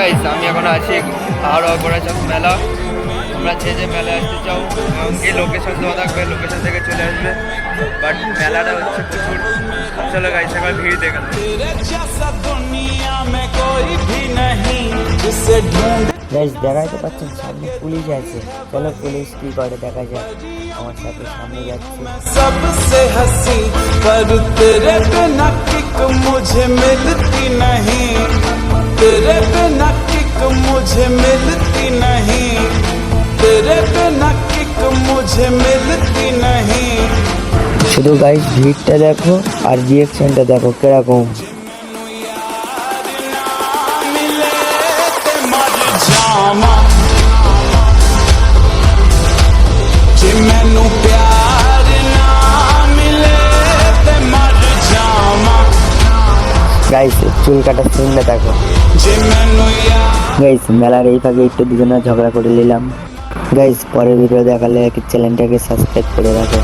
Guys আমি এখন আছি হাওড়া গোড়াচাঁদ মেলা তোমরা যে যে মেলায় আসতে চাও এমনকি লোকেশন দেওয়া থাকবে লোকেশন থেকে চলে আসবে বাট মেলাটা হচ্ছে প্রচুর চলো গাইস একবার ভিড় দেখে নাও। तेरे जैसा दुनिया में कोई भी नहीं जिसे ढूंढ গাইজ দেখাই তো পাচ্ছেন সামনে পুলিশ আছে চলো পুলিশ কি করে দেখা যাক আমার সাথে সামনে যাচ্ছে सबसे हंसी पर तेरे बिना किक मुझे मिलती नहीं तेरे बिना किक मुझे मिलती नहीं तेरे बिना किक मुझे मिलती नहीं শুধু গাইজ ভিড়টা দেখো আর রিয়েকশনটা দেখো কিরকম গাইস চুল কাটার সিনটা দেখো। গাইস মেলার এই ফাঁকে একটু দুজনে ঝগড়া করে নিলাম। গাইস পরের ভিডিও দেখালে চ্যানেলটাকে সাবস্ক্রাইব করে রাখো।